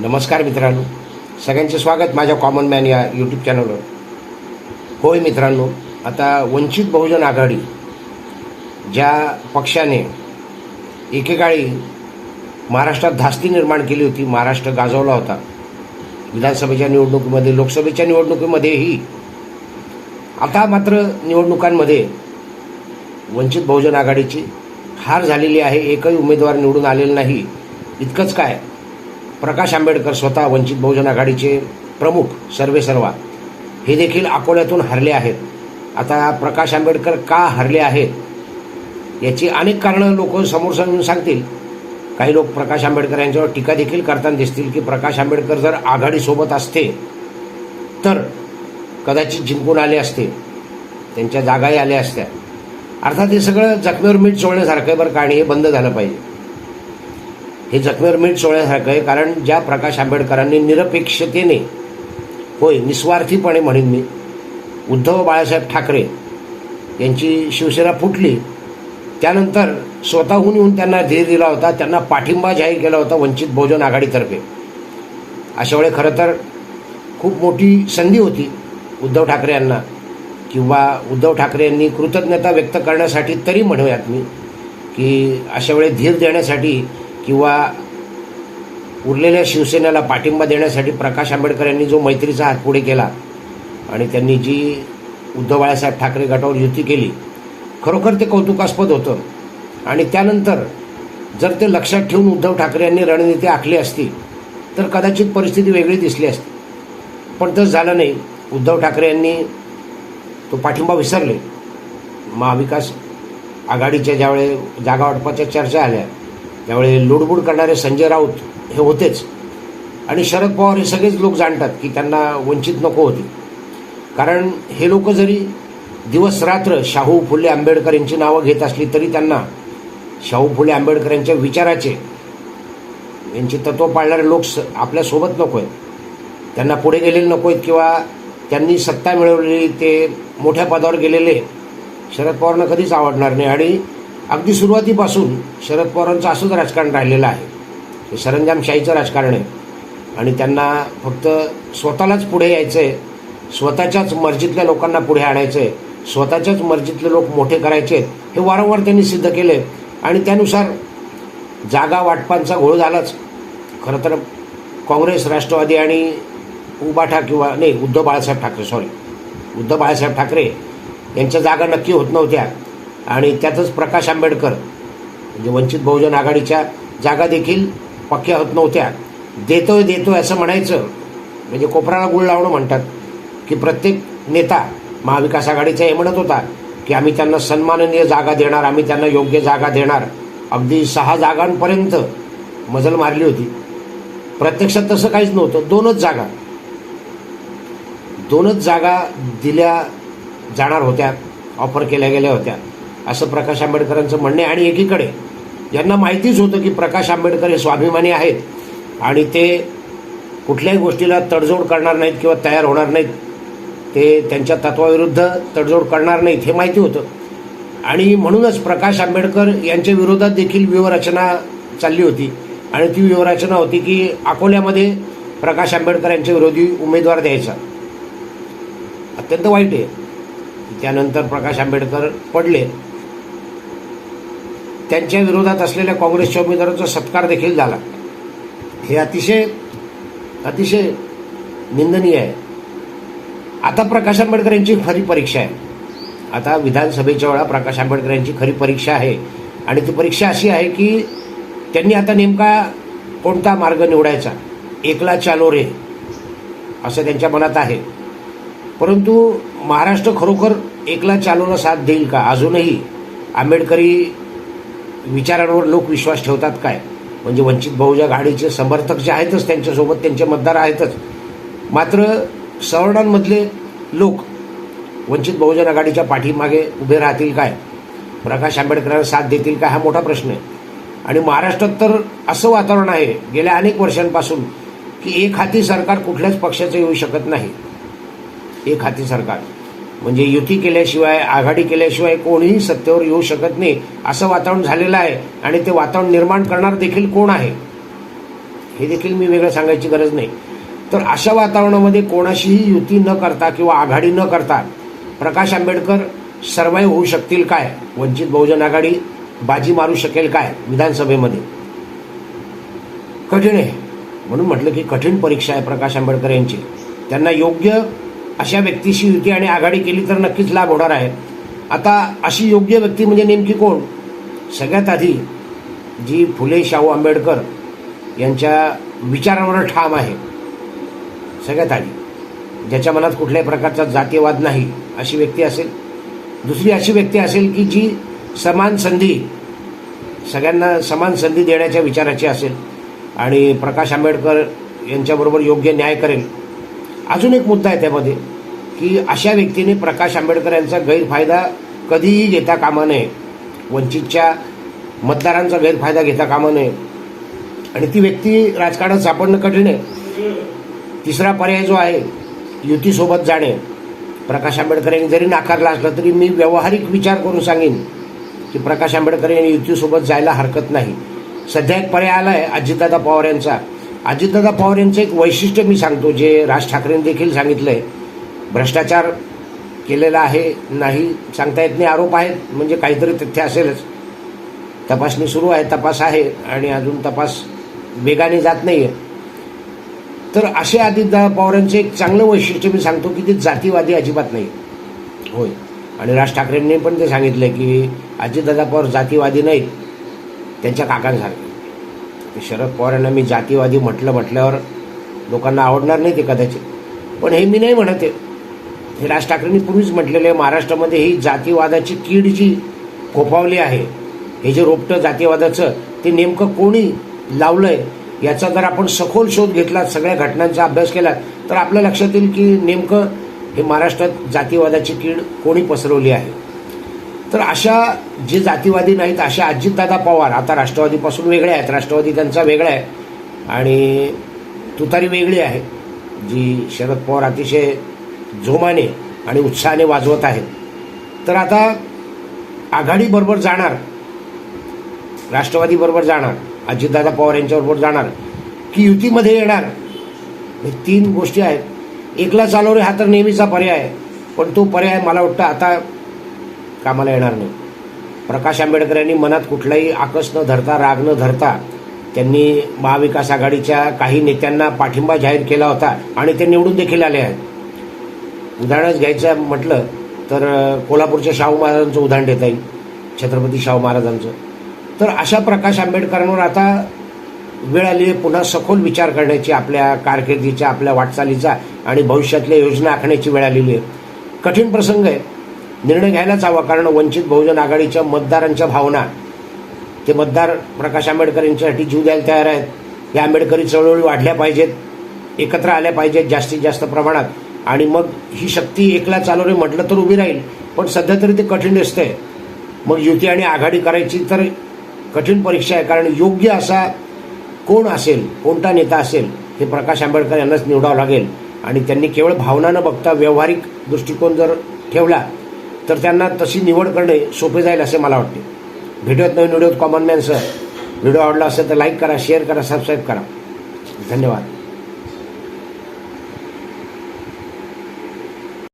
नमस्कार मित्रांनो. सगळ्यांचे स्वागत माझ्या कॉमन मॅन या यूट्यूब चॅनलवर होय मित्रांनो आता वंचित बहुजन आघाडी ज्या पक्षाने एकेकाळी महाराष्ट्रात धास्ती निर्माण केली होती महाराष्ट्र गाजवला होता. विधानसभेच्या निवडणुकीमध्ये लोकसभेच्या निवडणुकीमध्येही आता मात्र निवडणुकांमध्ये वंचित बहुजन आघाडीची हार झालेली आहे. एकही उमेदवार निवडून आलेला नाही. इतकंच काय? प्रकाश आंबेडकर स्वतः वंचित बहुजन आघाडीचे प्रमुख सर्वेसर्वा हे देखील अकोल्यातून हरले आहेत. आता प्रकाश आंबेडकर का हरले आहेत? याची अनेक कारणं लोक समोर समजून सांगतील. काही लोक प्रकाश आंबेडकर यांच्यावर टीका देखील करताना दिसतील की प्रकाश आंबेडकर जर आघाडीसोबत असते तर कदाचित जिंकून आले असते. त्यांच्या जागाही आल्या असत्या. अर्थात हे सगळं जखमेवर मीठ चोळण्यासारखं आहे बरं कारण हे बंद झालं पाहिजे. हे जखमेवर मीठ सोळ्यासारखं आहे कारण ज्या प्रकाश आंबेडकरांनी निरपेक्षतेने होय निस्वार्थीपणे म्हणेन मी उद्धव बाळासाहेब ठाकरे यांची शिवसेना फुटली त्यानंतर स्वतःहून येऊन त्यांना धीर दिला होता त्यांना पाठिंबा जाहीर केला होता वंचित बहुजन आघाडीतर्फे. अशा वेळी खरं तर खूप मोठी संधी होती उद्धव ठाकरे यांना किंवा उद्धव ठाकरे यांनी कृतज्ञता व्यक्त करण्यासाठी तरी म्हणूयात मी की अशा वेळी धीर देण्यासाठी किंवा उरलेल्या शिवसेनेला पाठिंबा देण्यासाठी प्रकाश आंबेडकर यांनी जो मैत्रीचा हात पुढे केला आणि त्यांनी जी उद्धव बाळासाहेब ठाकरे गटावर युती केली खरोखर ते कौतुकास्पद होतं. आणि त्यानंतर जर ते लक्षात ठेवून उद्धव ठाकरे यांनी रणनीती आखली असती तर कदाचित परिस्थिती वेगळी दिसली असती. पण तसं झालं नाही. उद्धव ठाकरे यांनी तो पाठिंबा विसरले. महाविकास आघाडीच्या ज्यावेळी जागा वाटपाच्या चर्चा आल्या त्यावेळी लुडबुड करणारे संजय राऊत हे होतेच. आणि शरद पवार हे सगळेच लोक जाणतात की त्यांना वंचित नको होती. कारण हे लोक जरी दिवस रात्र शाहू फुले आंबेडकर यांची नावं घेत असली तरी त्यांना शाहू फुले आंबेडकर यांच्या विचाराचे यांची तत्व पाळणारे लोक स आपल्यासोबत नको आहेत त्यांना पुढे गेलेले नको आहेत किंवा त्यांनी सत्ता मिळवलेली ते मोठ्या पदावर गेलेले शरद पवारांना कधीच आवडणार नाही. आणि अगदी सुरुवातीपासून शरद पवारांचं असंच राजकारण राहिलेलं आहे. हे सरंजामशाहीचं राजकारण आहे. आणि त्यांना फक्त स्वतःलाच पुढे यायचं आहे स्वतःच्याच मर्जीतल्या लोकांना पुढे आणायचं आहे स्वतःच्याच मर्जीतले लोक मोठे करायचे आहेत हे वारंवार त्यांनी सिद्ध केले. आणि त्यानुसार जागा वाटपांचा घोळ झालाच. खरं तर काँग्रेस राष्ट्रवादी आणि उबाठा किंवा नाही उद्धव बाळासाहेब ठाकरे सॉरी उद्धव बाळासाहेब ठाकरे यांच्या जागा नक्की होत नव्हत्या. आणि त्यातच प्रकाश आंबेडकर म्हणजे वंचित बहुजन आघाडीच्या जागा देखील पक्क्या होत नव्हत्या. देतोय देतोय असं म्हणायचं म्हणजे कोपराला गुळ लावणं म्हणतात की प्रत्येक नेता महाविकास आघाडीचा हे म्हणत होता की आम्ही त्यांना सन्माननीय जागा देणार आम्ही त्यांना योग्य जागा देणार. अगदी सहा जागांपर्यंत मजल मारली होती. प्रत्यक्षात तसं काहीच नव्हतं दोनच जागा. दोनच जागा दिल्या जाणार होत्या ऑफर केल्या गेल्या होत्या. असं प्रकाश आंबेडकरांचं म्हणणे आणि एकीकडे यांना माहितीच होतं की प्रकाश आंबेडकर हे स्वाभिमानी आहेत आणि ते कुठल्याही गोष्टीला तडजोड करणार नाहीत किंवा तयार होणार नाहीत. ते त्यांच्या तत्वाविरुद्ध तडजोड करणार नाहीत हे माहिती होतं. आणि म्हणूनच प्रकाश आंबेडकर यांच्या विरोधात देखील व्यूहरचना चालली होती. आणि ती व्यूहरचना होती की अकोल्यामध्ये प्रकाश आंबेडकर यांच्या विरोधी उमेदवार द्यायचा. अत्यंत वाईट आहे. त्यानंतर प्रकाश आंबेडकर पडले. त्यांच्या विरोधात असलेल्या काँग्रेसच्या उमेदवारांचा सत्कार देखील झाला. हे अतिशय अतिशय निंदनीय आहे. आता प्रकाश आंबेडकर यांची खरी परीक्षा आहे. आता विधानसभेच्या वेळा प्रकाश आंबेडकर यांची खरी परीक्षा आहे. आणि ती परीक्षा अशी आहे की त्यांनी आता नेमका कोणता मार्ग निवडायचा? एकला चालो रे असं त्यांच्या मनात आहे. परंतु महाराष्ट्र खरोखर एकला चालोला साथ देईल का? अजूनही आंबेडकरी विचारांवर लोक विश्वास ठेवतात काय? म्हणजे वंचित बहुजन आघाडीचे समर्थक जे आहेतच त्यांच्यासोबत त्यांचे मतदार आहेतच. मात्र सवर्णांमधले लोक वंचित बहुजन आघाडीच्या पाठीमागे उभे राहतील काय? प्रकाश आंबेडकरांना साथ देतील काय हा मोठा प्रश्न आहे. आणि महाराष्ट्रात तर असं वातावरण आहे गेल्या अनेक वर्षांपासून की एक हाती सरकार कुठल्याच पक्षाचं येऊ शकत नाही. एक हाती सरकार. म्हणजे युती केल्याशिवाय आघाडी केल्याशिवाय कोणीही सत्तेवर येऊ शकत नाही. असं वातावरण झालेलं आहे आणि ते वातावरण निर्माण करणार देखील कोण आहे? हे देखील मी वेगळं सांगायची गरज नाही. तर अशा वातावरणामध्ये कोणाशीही युती न करता किंवा आघाडी न करता प्रकाश आंबेडकर सर्वाईव्ह होऊ शकतील काय? वंचित बहुजन आघाडी बाजी मारू शकेल काय विधानसभेमध्ये? कठीण आहे. म्हणून म्हटलं की कठीण परीक्षा आहे प्रकाश आंबेडकर यांची. त्यांना योग्य अशा व्यक्तीशी युती आणि आघाडी केली तर नक्कीच लाभ होणार आहे. आता अशी योग्य व्यक्ती म्हणजे नेमकी कोण? सगळ्यात आधी जी फुले शाहू आंबेडकर यांच्या विचारावर ठाम आहे. सगळ्यात आधी. ज्याच्या मनात कुठल्याही प्रकारचा जातीयवाद नाही अशी व्यक्ती असेल. दुसरी अशी व्यक्ती असेल की जी समान संधी सगळ्यांना समान संधी देण्याच्या विचाराची असेल आणि प्रकाश आंबेडकर यांच्याबरोबर योग्य न्याय करेल. अजून एक मुद्दा आहे त्यामध्ये की अशा व्यक्तीने प्रकाश आंबेडकर यांचा गैरफायदा कधीही घेता कामा नये. वंचितच्या मतदारांचा गैरफायदा घेता कामा नये. आणि ती व्यक्ती राजकारणात सापडणं कठीण आहे. तिसरा पर्याय जो आहे युतीसोबत जाणे. प्रकाश आंबेडकर यांनी जरी नाकारला असला तरी मी व्यावहारिक विचार करून सांगेन की प्रकाश आंबेडकर यांनी युतीसोबत जायला हरकत नाही. सध्या एक पर्याय आला आहे अजितदादा पवार यांचा. अजितदादा पवार यांचं एक वैशिष्ट्य मी सांगतो जे राज ठाकरेंनी देखील सांगितलं आहे भ्रष्टाचार केलेला आहे नाही सांगता येत नाही आरोप आहेत म्हणजे काहीतरी तथ्य असेलच. तपासणी सुरू आहे तपास आहे आणि अजून तपास वेगाने जात नाही आहे तर असे अजितदादा पवारांचे एक चांगलं वैशिष्ट्य मी सांगतो की ते जातीवादी अजिबात नाही. होय. आणि राज ठाकरेंनी पण ते सांगितलं की अजितदादा पवार जातीवादी नाहीत त्यांच्या काकांसारखे. ते शरद पवार यांना मी जातीवादी म्हटलं म्हटल्यावर लोकांना आवडणार नाही ते कदाचित. पण हे मी नाही म्हणत आहे. हे राज ठाकरेंनी पूर्वीच म्हटलेलं आहे महाराष्ट्रामध्ये ही जातीवादाची कीड जी फोफावली आहे हे जे रोपटं जातीवादाचं ते नेमकं कोणी लावलं आहे याचा जर आपण सखोल शोध घेतला सगळ्या घटनांचा अभ्यास केला तर आपल्या लक्षात येईल की नेमकं हे महाराष्ट्रात जातीवादाची कीड कोणी पसरवली आहे? तर अशा जे जातीवादी नाहीत अशा अजितदादा पवार आता राष्ट्रवादीपासून वेगळ्या आहेत राष्ट्रवादी त्यांचा वेगळा आहे. आणि तुतारी वेगळी आहे जी शरद पवार अतिशय जोमाने आणि उत्साहाने वाजवत आहेत. तर आता आघाडीबरोबर जाणार राष्ट्रवादीबरोबर जाणार अजितदादा पवार यांच्याबरोबर जाणार की युतीमध्ये येणार हे तीन गोष्टी आहेत. एकला चालवणे हा तर नेहमीचा पर्याय आहे पण तो पर्याय मला वाटतं आता कामाला येणार नाही. प्रकाश आंबेडकर यांनी मनात कुठलाही आकस न धरता राग न धरता त्यांनी महाविकास आघाडीच्या काही नेत्यांना पाठिंबा जाहीर केला होता आणि ते निवडून देखील आले आहेत. उदाहरणच घ्यायचं म्हटलं तर कोल्हापूरच्या शाहू महाराजांचं उदाहरण देता येईल छत्रपती शाहू महाराजांचं. तर अशा प्रकाश आंबेडकरांवर आता वेळ आली आहे पुन्हा सखोल विचार करण्याची आपल्या कारकिर्दीच्या आपल्या वाटचालीचा आणि भविष्यातल्या योजना आखण्याची वेळ आलेली आहे. कठीण प्रसंग आहे. निर्णय घ्यायलाच हवा कारण वंचित बहुजन आघाडीच्या मतदारांच्या भावना ते मतदार प्रकाश आंबेडकर यांच्यासाठी जीव द्यायला तयार आहेत. या आंबेडकरी चळवळी वाढल्या पाहिजेत एकत्र आल्या पाहिजेत जास्तीत जास्त प्रमाणात. आणि मग ही शक्ती एकला चालवणे म्हटलं तर उभी राहील पण सध्या तरी ते कठीण दिसतंय. मग युती आणि आघाडी करायची तर कठीण परीक्षा आहे कारण योग्य असा कोण असेल कोणता नेता असेल हे प्रकाश आंबेडकर यांनाच निवडावं लागेल. आणि त्यांनी केवळ भावना न बघता व्यावहारिक दृष्टिकोन जर ठेवला तर त्यांना तशी निवड करणे सोपे जाईल असे मला वाटते. भेटूयात नवीन व्हिडिओत कॉमन मॅन सर व्हिडिओ आवडला असेल तर लाईक करा शेअर करा सबस्क्राईब करा. धन्यवाद.